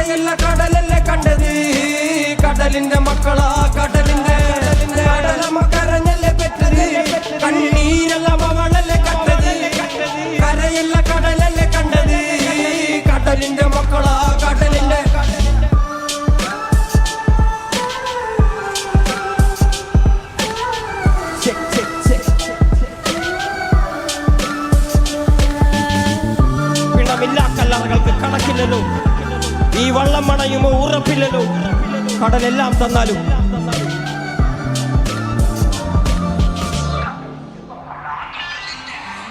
കരയല്ല കടലല്ലേ കണ്ടത്? കടലിന്റെ മക്കളാ കടലിന്റെ കടലമ്മ കരഞ്ഞല്ലേ പെറ്റത്? കണ്ണീരെല്ലാം അവളല്ലേ കണ്ടത്? കരയല്ല കടലല്ലേ കണ്ടത്? കടലിന്റെ മക്കളാ കടലിന്റെ പിണമില്ല കല്ലറകൾക്ക് കണക്കില്ലല്ലോ. ഈ വള്ളം മണയുമോ? ഉറപ്പില്ലല്ലോ. കടലെല്ലാം തന്നാലും.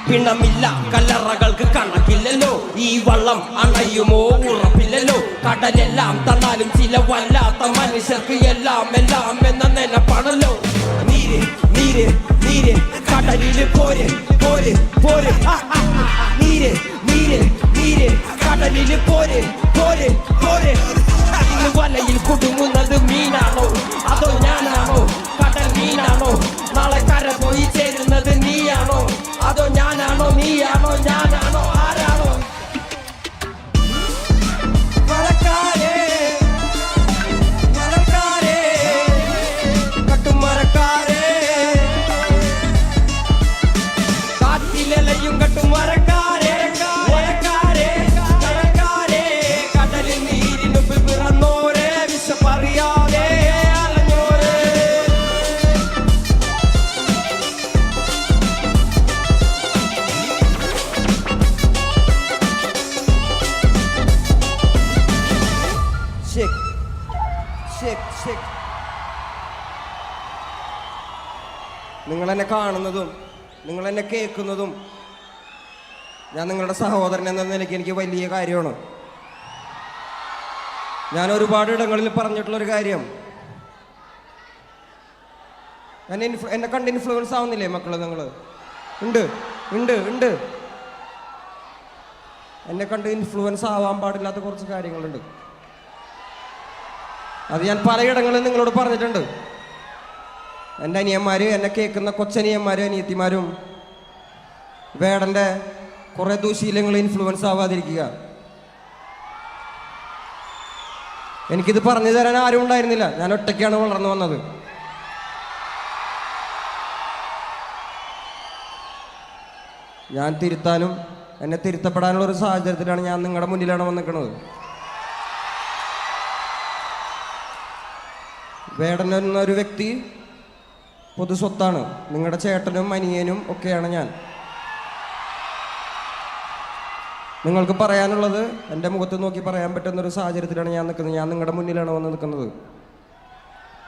പിണമില്ല കല്ലറകൾക്ക് കണക്കില്ലല്ലോ. ഈ വള്ളം അണയുമോ? ഉറപ്പില്ലല്ലോ. കടലെല്ലാം തന്നാലും ചില വല്ലാത്ത മനുഷ്യർക്ക് എല്ലാം എല്ലാം എന്ന നിലപ്പാണല്ലോ. നീര് നീര് നീര്. കടലിൽ പോര് പോര് പോര്. നീര് നീര്. നീര് കടലിൽ പോര് പോര് പോര് ഇന്ന് വലയിൽ കുടുങ്ങുന്നത് മീനാണോ അതോ ഞാനാണോ കടൽ മീനാണോ നാളെ കര പോയി ചേരുന്നത് കാണുന്നതും നിങ്ങൾ എന്നെ കേൾക്കുന്നതും ഞാൻ നിങ്ങളുടെ സഹോദരൻ എന്ന നിലയ്ക്ക് എനിക്ക് വലിയ കാര്യമാണ്. ഞാൻ ഒരുപാട് ഇടങ്ങളിൽ പറഞ്ഞിട്ടുള്ളൊരു കാര്യം. എന്നെ ഇൻഫ്ലു എന്നെ കണ്ട് ഇൻഫ്ലുവൻസ് ആവുന്നില്ലേ മക്കൾ നിങ്ങൾ ഉണ്ട് ഉണ്ട് ഉണ്ട്. എന്നെ കണ്ട് ഇൻഫ്ലുവൻസ് ആവാൻ പാടില്ലാത്ത കുറച്ച് കാര്യങ്ങളുണ്ട്. അത് ഞാൻ പലയിടങ്ങളിൽ നിങ്ങളോട് പറഞ്ഞിട്ടുണ്ട്. എന്റെ അനിയന്മാർ എന്നെ കേൾക്കുന്ന കൊച്ചനിയന്മാരും അനിയത്തിമാരും വേടന്റെ കുറേ ദൂശീലങ്ങൾ ഇൻഫ്ലുവൻസ് ആവാതിരിക്കുക. എനിക്കിത് പറഞ്ഞു തരാൻ ആരും ഉണ്ടായിരുന്നില്ല. ഞാൻ ഒറ്റയ്ക്കാണ് വളർന്നു വന്നത്. ഞാൻ തിരുത്താനും എന്നെ തിരുത്തപ്പെടാനുള്ള ഒരു സാഹചര്യത്തിലാണ് ഞാൻ നിങ്ങളുടെ മുന്നിലാണ് വന്നിരിക്കുന്നത്. വേടൻ എന്നൊരു വ്യക്തി പൊതു സ്വത്താണ്. നിങ്ങളുടെ ചേട്ടനും അനിയനും ഒക്കെയാണ് ഞാൻ. നിങ്ങൾക്ക് പറയാനുള്ളത് എന്റെ മുഖത്ത് നോക്കി പറയാൻ പറ്റുന്ന ഒരു സാഹചര്യത്തിലാണ് ഞാൻ നിൽക്കുന്നത്. ഞാൻ നിങ്ങളുടെ മുന്നിലാണ് വന്ന് നിൽക്കുന്നത്.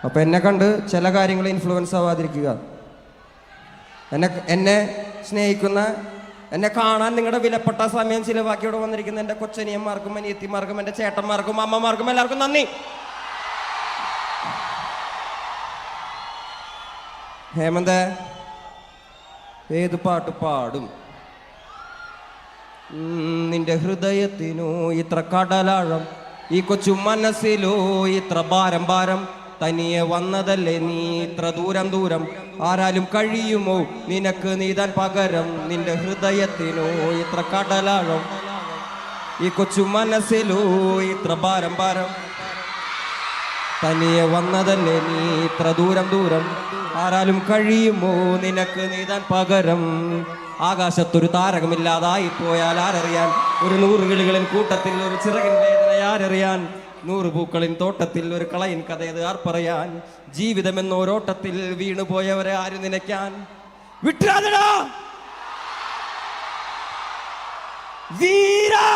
അപ്പോൾ എന്നെ കണ്ട് ചില കാര്യങ്ങൾ ഇൻഫ്ലുവൻസ് ആവാതിരിക്കുക. എന്നെ എന്നെ സ്നേഹിക്കുന്ന എന്നെ കാണാൻ നിങ്ങളുടെ വിലപ്പെട്ട സമയം ചിലവാക്കിയോട് വന്നിരിക്കുന്ന എന്റെ കൊച്ചനിയന്മാർക്കും അനിയത്തിമാർക്കും എന്റെ ചേട്ടന്മാർക്കും അമ്മമാർക്കും എല്ലാവർക്കും നന്ദി. ഹേമന്ത ഏത് പാട്ട് പാടും? നിന്റെ ഹൃദയത്തിനോ ഇത്ര കടലാഴം ഈ കൊച്ചു മനസ്സിലോ ഇത്ര ഭാരം ഭാരം. തനിയെ വന്നതല്ലേ നീ ഇത്ര ദൂരം ദൂരം? ആരാലും കഴിയുമോ? നിനക്ക് നീതാൻ പകരം നിന്റെ ഹൃദയത്തിനോ ഇത്ര കടലാഴം. ഈ കൊച്ചു മനസ്സിലോ ഇത്ര ഭാരം ഭാരം. തനിയെ വന്നതല്ലേ നീ ഇത്ര ദൂരം ദൂരം? ആരാലും കഴിയുമോ നിനക്ക് നീതാൻ പകരം? ആകാശത്തൊരു താരകമില്ലാതായി പോയാൽ ആരറിയാൻ? ഒരു നൂറ് കിളികളിൻ കൂട്ടത്തിൽ ഒരു ചിറകിൻ വേദന ആരറിയാൻ? നൂറ് പൂക്കളിൻ തോട്ടത്തിൽ ഒരു കളയിൻ കഥയത് ആർ പറയാൻ? ജീവിതം എന്നോരോട്ടത്തിൽ വീണുപോയവരെ ആര് നനയ്ക്കാൻ? വിട്ടാതടാ വീരാ!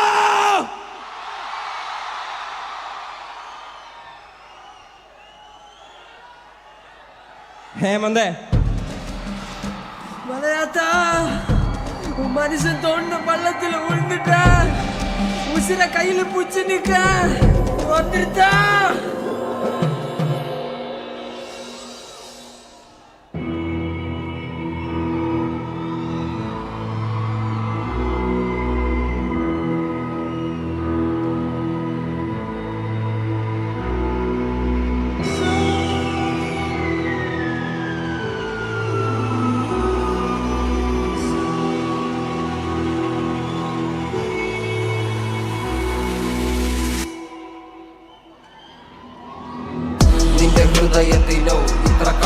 He Mande. மலையாத்தா உன் மனுஷன் தோண்ட பள்ளத்தில் விழுந்துட்டான் உசிர கையில் பிடிச்சி நிற்க வந்துருச்சா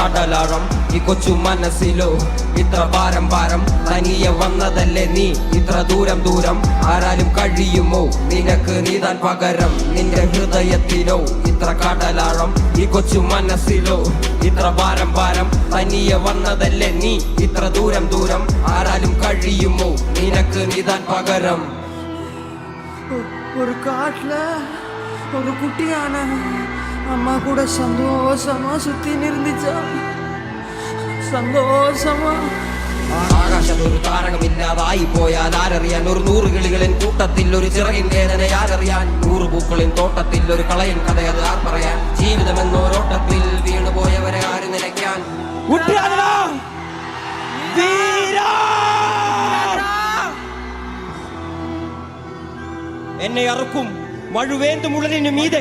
കടലാളം ഈ കൊച്ചു മനസ്സിലോ ഇത്ര പാരം പാരം തനിയെ വന്നതല്ലേ നീ ഇത്ര ദൂരം ദൂരം. ആരാലും കഴിയുമോ? നിനക്ക് നീതാൻ പകരം. നിന്റെ ഹൃദയത്തിനോ ഇത്ര കടലാഴം ഈ കൊച്ചു മനസ്സിലോ ഇത്ര പാരം പാരം തനിയെ വന്നതല്ലേ നീ ഇത്ര ദൂരം ദൂരം. ആരാലും കഴിയുമോ? നിനക്ക് നീതാൻ പകരം. ഒരു കാട്ടിൽ ഒരു കുട്ടിയാണ്. அம்மா கூட சந்தோஷமா சுத்தி இருந்துச்சா சந்தோஷமா ആകാശത്ത് ഒരു താരകമില്ലാതായി പോയാൽ ആരറിയാൻ ഒരു നൂറ് കിളികളിൻ കൂട്ടത്തിൽ ഒരു ചിറകിൻ വേദന ആരറിയാൻ നൂറ് പൂക്കളിൻ തോട്ടത്തിൽ ഒരു കളയൻ കഥയത് ആർ പറയാൻ ജീവിതം എന്നോരോട്ടത്തിൽ വീണുപോയവരെ ആര് നിലയ്ക്കാൻ എന്നെ അറുക്കും മഴുവേന്തു മുളലിനു മീതെ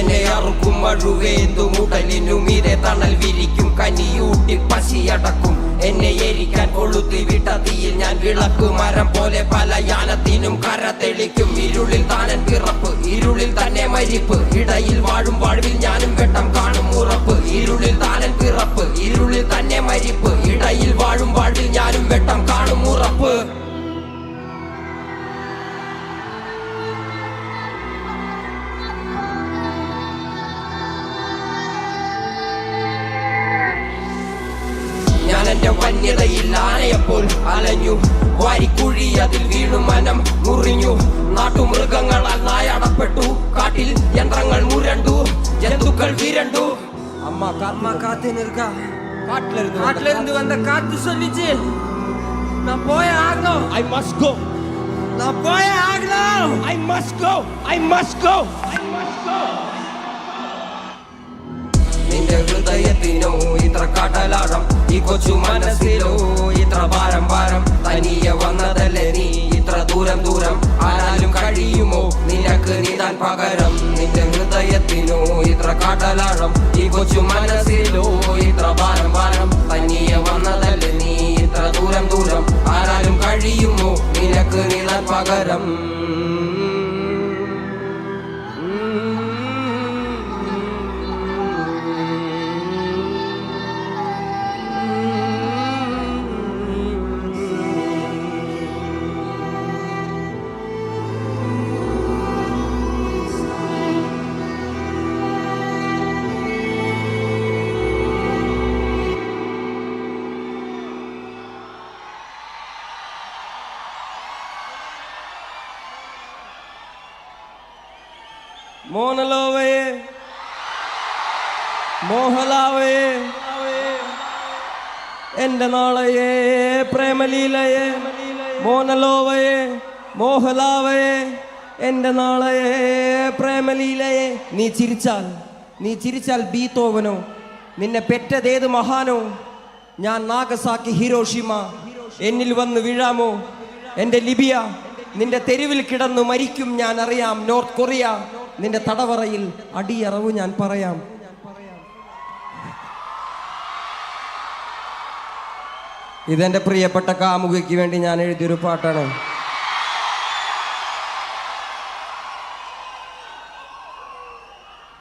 എന്നെ അറുക്കും മഴുവേന്തു മുടലിനു മീതെ തണൽ വിരിക്കും കനിയൂട്ടി പശിയടക്കും എന്നെ എരിക്കാൻ കൊളുത്തി വിട്ട തീയിൽ ഞാൻ വിളക്ക് മരം പോലെ പല യാനത്തിനും കര തെളിക്കും ഇരുളിൽ താനൻ പിറപ്പ് ഇരുളിൽ തന്നെ മരിപ്പ്. ഇടയിൽ വാഴും വാഴ്വിൽ ഞാനും വെട്ടം കാണും ഉറപ്പ്. ഇരുളിൽ താനൻ പിറപ്പ് ഇരുളിൽ തന്നെ മരിപ്പ്. ഇടയിൽ വാഴും വാഴ്വിൽ ഞാനും വെട്ടം കാണും എന്റെ വന്യതയിൽ ആനയപ്പോൾ അലഞ്ഞു വാരിക്കുഴി അതിൽ വീണു മനം മുറിഞ്ഞു നാട്ടുമൃഗങ്ങളാൽ നായാടപ്പെട്ടു കാട്ടിൽ യന്ത്രങ്ങൾ മുരണ്ടു ജന്തുക്കൾ വിരണ്ടു അമ്മ அம்மா காத்துன்னு இருக்கா കാട്ടിലിരുന്നു காட்டுல இருந்து வந்த காத்து சொல்லிச்சு நான் போய் ஆகணும் ഐ മസ്റ്റ് ഗോ நான் போய் ஆகணும் I must go I must go നിന്റെ ഹൃദയത്തിനോ ഇത്ര കടലാഴം ഈ കൊച്ചു മനസ്സിലോ ഇത്ര ഭാരം ഭാരം തനിയെ വന്നതല്ലേ നീ? ഇത്ര ദൂരം ദൂരം ആരാലും കഴിയുമോ? നിനക്ക് നീതാൻ പകരം നിന്റെ ഹൃദയത്തിനോ ഇത്ര കാട്ടലാഴം. ഈ കൊച്ചു മനസ്സിലോ ഇത്ര ഭാരം ഭാരം തനിയെ വന്നതല്ലേ നീ? ഇത്ര ദൂരം ദൂരം ആരാലും കഴിയുമോ? നിനക്ക് നീതാൻ പകരം. മോനലോവയെ മോഹലാവയെ എന്റെ നാളയെ പ്രേമലീലയെ. മോനലോവയെ മോഹലാവയെ എന്റെ നാളയെ പ്രേമലീലയെ. നീ ചിരിച്ചാൽ നീ ചിരിച്ചാൽ ബീത്തോവനോ നിന്നെ പെറ്റതേത് മഹാനോ. ഞാൻ നാഗസാക്കി ഹിരോഷിമ. എന്നിൽ വന്ന് വീഴാമോ. എന്റെ ലിബിയ നിന്റെ തെരുവിൽ കിടന്നു മരിക്കും ഞാൻ അറിയാം. നോർത്ത് കൊറിയ നിന്റെ തടവറയിൽ അടിയറവ് ഞാൻ പറയാം. ഇതെന്റെ പ്രിയപ്പെട്ട കാമുകയ്ക്ക് വേണ്ടി ഞാൻ എഴുതിയൊരു പാട്ടാണ്.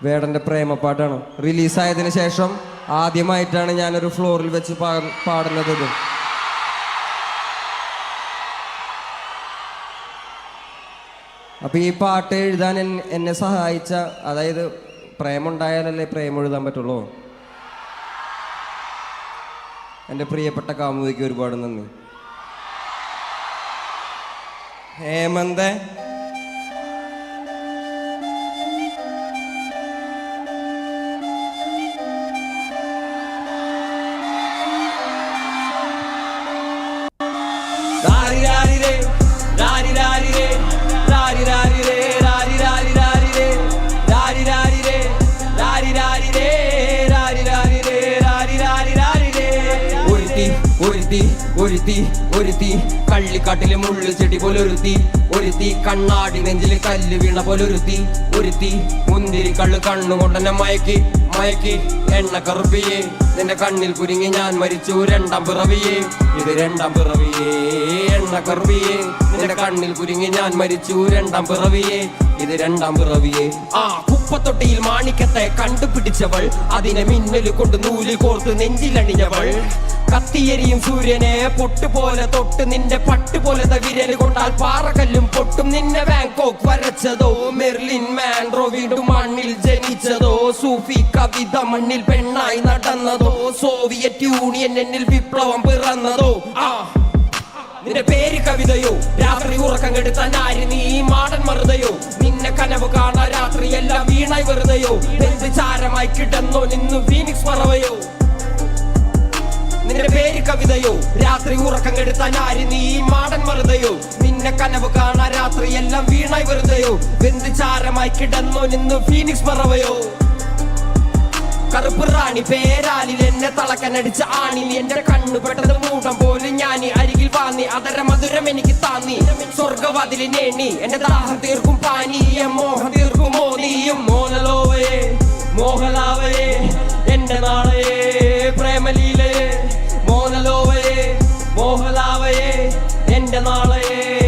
വേടന്റെ പ്രേമപ്പാട്ടാണ്. റിലീസായതിനു ശേഷം ആദ്യമായിട്ടാണ് ഞാനൊരു ഫ്ലോറിൽ വെച്ച് പാടുന്നത് ഇത്. അപ്പൊ ഈ പാട്ട് എഴുതാൻ എന്നെ സഹായിച്ച അതായത് പ്രേമുണ്ടായാലല്ലേ പ്രേമം എഴുതാൻ പറ്റുള്ളൂ? എന്റെ പ്രിയപ്പെട്ട കാമുകിക്ക് ഒരുപാട് നന്ദി. ഹേമന്ത് ഒരുത്തി ഒരുത്തി ഒരുത്തി. കള്ളിക്കാട്ടിലെ മുള്ളു ചെടി പോലൊരുത്തി. ഒരുത്തി കണ്ണാടി നെഞ്ചിൽ കല്ല് വീണ പോലൊരുത്തി. ഒരുത്തി മുന്തിരി കള്ള് കണ്ണുകൊണ്ടെന്നെ മയക്കി മയക്കി. എണ്ണ കറുപ്പിയെ നിന്റെ കണ്ണിൽ കുരുങ്ങി ഞാൻ മരിച്ചു. രണ്ടാം പിറവിയെ ഇത് രണ്ടാം പിറവിയേ. എണ്ണ കറുപ്പിയെ നിന്റെ കണ്ണിൽ കുരുങ്ങി ഞാൻ മരിച്ചു. രണ്ടാം പിറവിയേ ഇത് രണ്ടാം പിറവിയെ. ആ കുപ്പത്തൊട്ടിയിൽ മാണിക്കത്തെ കണ്ടുപിടിച്ചവൾ അതിനെ മിന്നൽ കൊണ്ട് നൂലിൽ കോർത്ത് നെഞ്ചിലണിഞ്ഞവൾ. കത്തിയരിയും സൂര്യനെ പൊട്ടുപോലെ തൊട്ട് നിന്റെ പട്ടുപോലത്തെ വിരൽ കൊണ്ടാൽ പാറകല്ലും പൊട്ടും നിന്നെ ബാങ്കോക്ക് വരച്ചതോ. മെർലിൻ മാൻഡ്രോ വീണ്ടും മണ്ണിൽ ജനിച്ചതോ. സൂഫി കവിത മണ്ണിൽ പെണ്ണായി നടന്നതോ. സോവിയറ്റ് യൂണിയൻ എന്നിൽ വിപ്ലവം പിറന്നതോ. ആ നിന്റെ പേര് കവിതയോ? രാത്രി ഉറക്കം കെടുത്താൻ ആര് നീ മാടൻ മറുതയോ? നിന്നെ കനവ് കാണാ രാത്രി എല്ലാം വീണായി വെറുതെയോ? എന്ത് ചാരമായി കിടന്നോ നിന്നു ഫീനിക്സ് പറവയോ? നിന്റെ പേര് കവിതയോ? രാത്രി ഉറക്കം കെടുത്താൻ ആര് നീ മാടൻ മറുതയോ? നിന്നെ കനവ് കാണാ രാത്രി എല്ലാം വീണായി വെറുതെയോ? എന്ത് ചാരമായി കിടന്നോ നിന്നു ഫീനിക്സ് പറവയോ? കറുപ്പ് റാണി പേരാലിൽ എന്നെ തളക്കനടിച്ച ആണിൽ എന്റെ കണ്ണു പെട്ടത് മൂടം പോലും ഞാൻ അരികിൽ വാന്നി അതര മധുരം എനിക്ക് താന്നി. സ്വർഗവാതിലി നേണി. എന്റെ ദാഹം തീർക്കും പാനീയം മോഹം തീർക്കും മോദിയും. മോനലോവയെ മോഹലാവയെ എന്റെ നാളയെ പ്രേമലീലയെ. മോനലോവയെ മോഹലാവയെ എന്റെ നാളയെ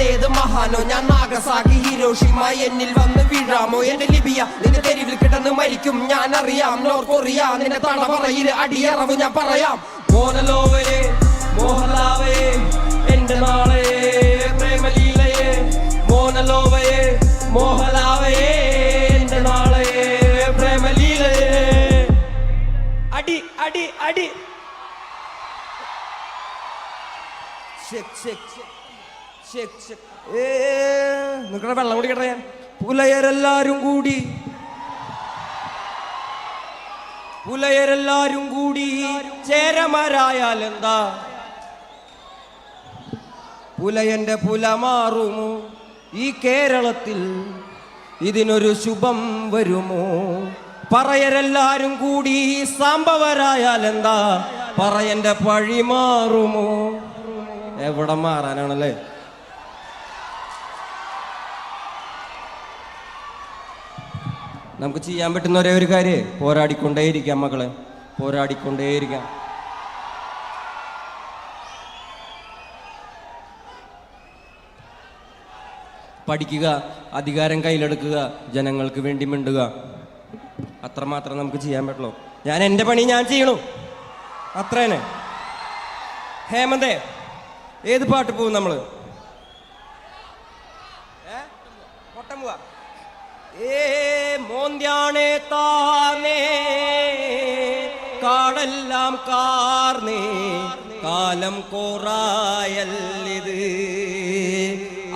പെറ്റതേത് മഹാനോ? ഞാൻ നാഗസാക്കി ഹിരോഷിമ എന്നിൽ വന്ന് വീഴാമോ? എന്റെ ലിബിയ നിന്റെ തെരുവിൽ കിടന്ന് മരിക്കും. ഞാൻ അറിയാം നോർ കൊറിയ നിന്റെ തണവറയിൽ അടിയറവ് ഞാൻ പറയാം. മോനലോവയെ മോഹലാവയെ എന്റെ നാളയെ പ്രേമലീലയെ. മോനലോവയെ മോഹലാവയെ എന്റെ നാളയെ പ്രേമലീലയെ. അടി അടി അടി. ഷെക് ഷെക് ഷെക് നിങ്ങളുടെ വെള്ളം കുടിക്കട്ടെ പുലയരെല്ലാരും കൂടി. പുലയരെല്ലാരും കൂടി. ചേരമാരായാൽ എന്താ? പുലയന്റെ പുല മാറുമോ? ഈ കേരളത്തിൽ ഇതിനൊരു ശുഭം വരുമോ? പറയരെല്ലാരും കൂടി സാമ്പവരായാൽ എന്താ? പറയന്റെ പഴി മാറുമോ? എവിടെ മാറാനാണല്ലേ? നമുക്ക് ചെയ്യാൻ പറ്റുന്ന ഒരേ ഒരു കാര്യം. പോരാടിക്കൊണ്ടേയിരിക്കാം മക്കളെ. പോരാടിക്കൊണ്ടേയിരിക്കാം. പഠിക്കുക അധികാരം കയ്യിലെടുക്കുക ജനങ്ങൾക്ക് വേണ്ടി മിണ്ടുക. അത്രമാത്രം നമുക്ക് ചെയ്യാൻ പറ്റുള്ളൂ. ഞാൻ എന്റെ പണി ഞാൻ ചെയ്യണു. അത്രേനെ ഹേമന്തേ ഏത് പാട്ട് പോകും നമ്മൾ? ഏ? പൊട്ടം പോവാ ഏ കാടെല്ലാം കാർന്നേ കാലം കോറായല്ലിത്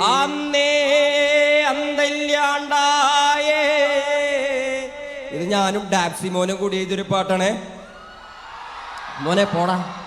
അന്നേ അന്തല്യാണ്ടായേ. ഇത് ഞാനും ഡാപ്സി മോനും കൂടി ഇതൊരു പാട്ടാണേ. മോനെ പോടാ.